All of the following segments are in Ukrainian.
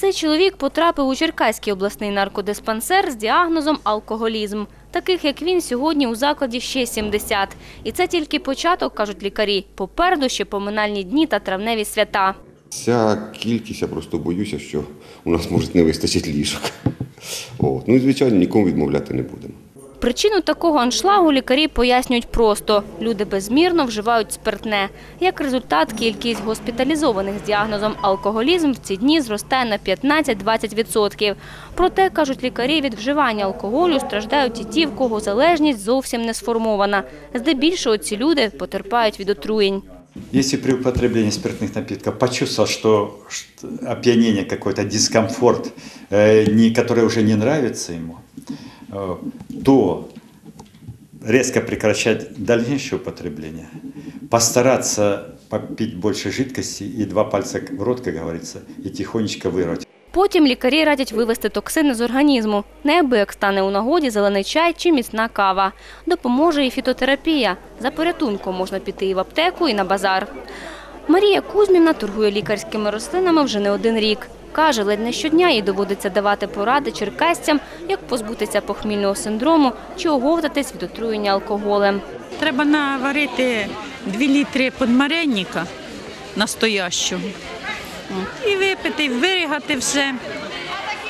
Цей чоловік потрапив у Черкаський обласний наркодиспансер з діагнозом алкоголізм. Таких, як він, сьогодні у закладі ще 70. І це тільки початок, кажуть лікарі. Попереду ще поминальні дні та травневі свята. Ця кількість, я просто боюся, що у нас може не вистачить ліжок. От. Ну і звичайно, нікому відмовляти не будемо. Причину такого аншлагу лікарі пояснюють просто. Люди безмірно вживають спиртне. Як результат, кількість госпіталізованих з діагнозом алкоголізм в ці дні зростає на 15-20%. Проте, кажуть лікарі, від вживання алкоголю страждають і ті, в кого залежність зовсім не сформована. Здебільшого ці люди потерпають від отруєнь. Если при употреблении спиртных напитков почувствовал, что, что опьянение какой-то, дискомфорт, э, не, который уже не нравится ему, э, то резко прекращать дальнейшее употребление, постараться попить больше жидкости и два пальца в рот, как говорится, и тихонечко вырвать. Потім лікарі радять вивести токсини з організму. Неабияк стане у нагоді зелений чай чи міцна кава. Допоможе і фітотерапія. За порятунком можна піти і в аптеку, і на базар. Марія Кузьмівна торгує лікарськими рослинами вже не один рік. Каже, ледь не щодня їй доводиться давати поради черкасцям, як позбутися похмільного синдрому чи оговтатись від отруєння алкоголем. Треба наварити 2 літри подмаренника настоящого. І випити, вирігати все,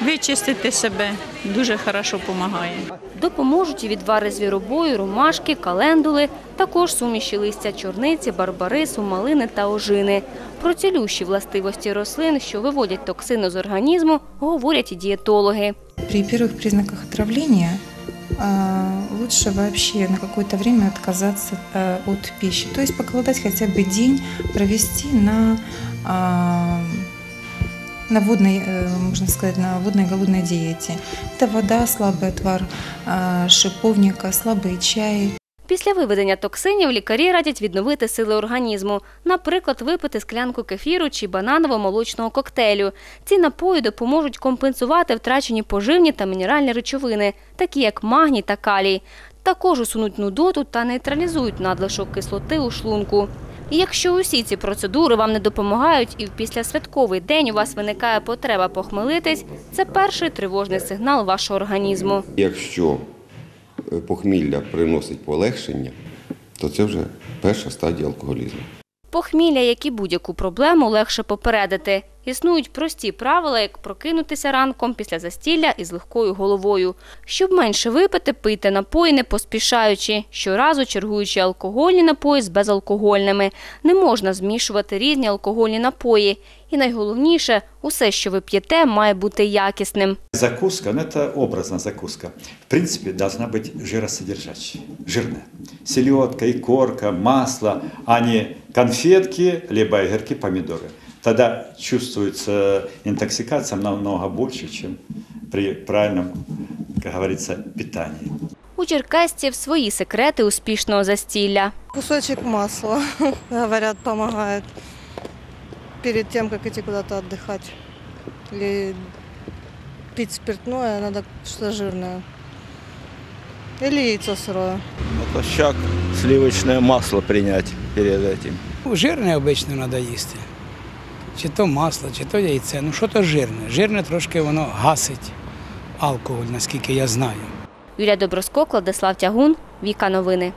вичистити себе. Дуже хорошо допомагає. Допоможуть і відвари звіробою, ромашки, календули, також суміші листя чорниці, барбарису, малини та ожини. Про цілющі властивості рослин, що виводять токсини з організму, говорять і дієтологи. При первых признаках отравления а, лучше вообще на какое-то время отказаться от пищи. То есть поколдать хотя бы день, провести на, на водной, э, можно сказать, на водной голодной диете. Это вода, слабый отвар а, шиповника, слабый чай, Після виведення токсинів лікарі радять відновити сили організму, наприклад, випити склянку кефіру чи бананово-молочного коктейлю. Ці напої допоможуть компенсувати втрачені поживні та мінеральні речовини, такі як магній та калій. Також усунуть нудоту та нейтралізують надлишок кислоти у шлунку. І якщо усі ці процедури вам не допомагають і в післясвятковий день у вас виникає потреба похмелитись, це перший тривожний сигнал вашого організму. Якщо е, похмілля приносить полегшення, то це вже перша стадія алкоголізму. Похмілля, як і будь-яку проблему, легше попередити. Існують прості правила, як прокинутися ранком після застілля із легкою головою. Щоб менше випити, пийте напої не поспішаючи, щоразу чергуючи алкогольні напої з безалкогольними. Не можна змішувати різні алкогольні напої. І найголовніше, усе, що ви п'єте, має бути якісним. Закуска, ну это образная закуска, в принципе, должна быть жиросодержащей, жирная. Селедка, икорка, масло, а не конфетки, либо огурки, помидоры. Тогда чувствуется интоксикация намного больше, чем при правильном, как говорится, питании. У черкасців свої секрети успішного застілля. Кусочек масла, говорят, помогает перед тем, как идти куда-то отдыхать. Или пить спиртное, надо что-то жирное. Или яйцо сырое. Натощак сливочное масло принять перед этим. Жирне обично треба їсти. Чи то масло, чи то яйце. Ну що то жирне? Жирне трошки воно гасить алкоголь, наскільки я знаю. Юлія Доброскок, Владислав Тягун, Віка Новини.